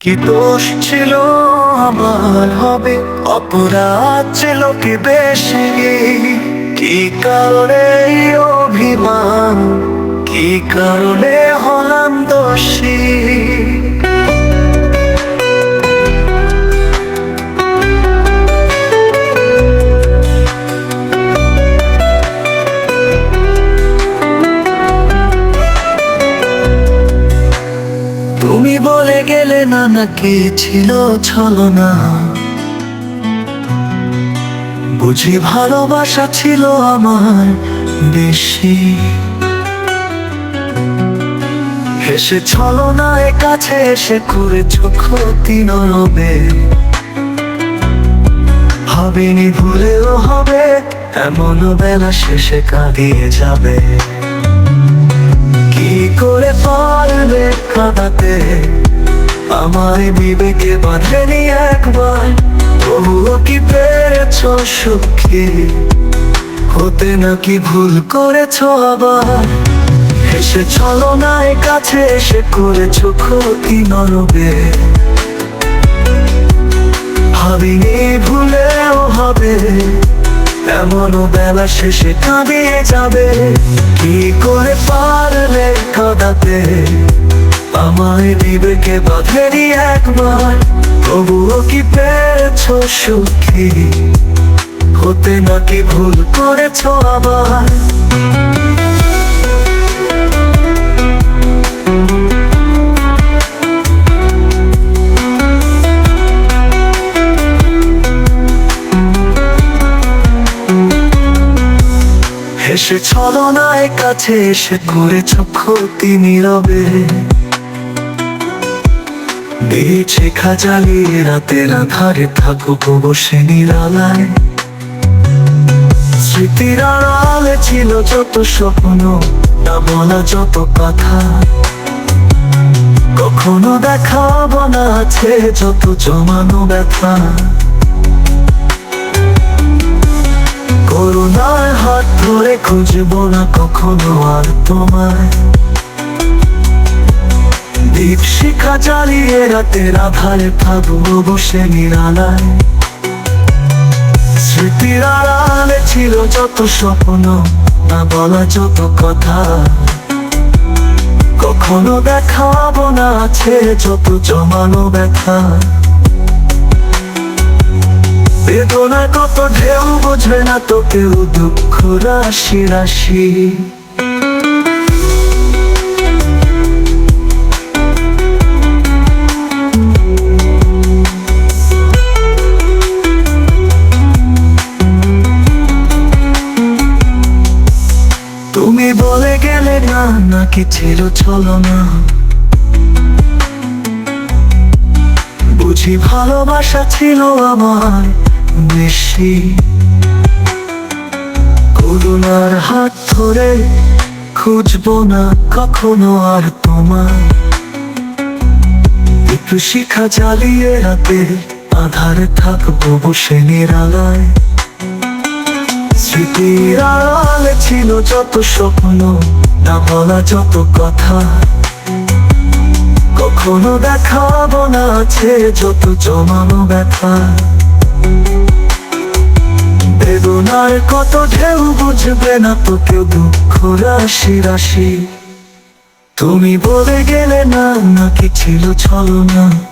কি দোষ ছিল আমার? হবে অপরাধ ছিল কি বেশি? কি কারণে অভিমান? কি কারণে হলাম দোষী? নাকি ছিল ছলনা? বুঝি ভালোবাসা ছিল আমার বেশি। হেসে ছলনায় কাছে এসে করেছ ক্ষতি নরবে হবেনি ভুলেও হবে এমন বেলা শেষে কাঁদিয়ে যাবে। কি করে পারবে কাঁদাতে? আমায় বিবেকে বাঁধেনি একবার। তবুও কি পেরেছ সুখী? হতে নাকি ভুল করেছ আবার? এসে চলো না কাছে এসে করেছ ক্ষতি নরবে। ভাবিনি ভুলেও হবে। এমনও বেলা শেষে কাঁদিয়ে যাবে। কি করে পারলে কাঁদাতে? আমায় বিবেকে বাঁধেনি একবার? তবুও কি পেরেছ সুখী? হতে নাকি ভুল করেছ আবার? হেসে ছলনায় কাছে এসে করেছ ক্ষতি নীরবে। দিয়েছে খাজালিয়ে রাতের আধারে থাকুক বসে নিরালায় স্মৃতির আড়ালে ছিল যত স্বপ্ন, না বলা যত কথা। কখনো দেখাবো না আছে যত জমানো ব্যথা। করুণার হাত ধরে খুঁজবো না কখনো আর তোমায়। দীপ শিখা জ্বালিয়ে রাতের আধারে বসে নিরালায়। স্মৃতির আড়ালে ছিল যত স্বপ্ন, না বলা যত কথা। কখনো দেখাবো না আছে যত জমানো ব্যথা। বেদনা কত ঢেউ বুঝবে না তো কেউ দুঃখ, রাশি রাশি। তুমি বলে গেলে না, নাকি ছিল চলো না বুঝি ভালোবাসা ছিল আমার বেশি। করুণার হাত ধরে খুঁজবো না কখনো আর তোমার একটু শিখা জ্বালিয়ে রাতে আধারে থাকব বসে নিরালায়। স্মৃতির ছিল যত স্বপ্ন, না বলা যত কথা। কখনো দেখাবো না আছে যত জমানো ব্যথা। বেদনার কত ঢেউ বুঝবে না তো কেউ দুঃখ রাশি রাশি। তুমি বলে গেলে না নাকি ছিল ছলনা?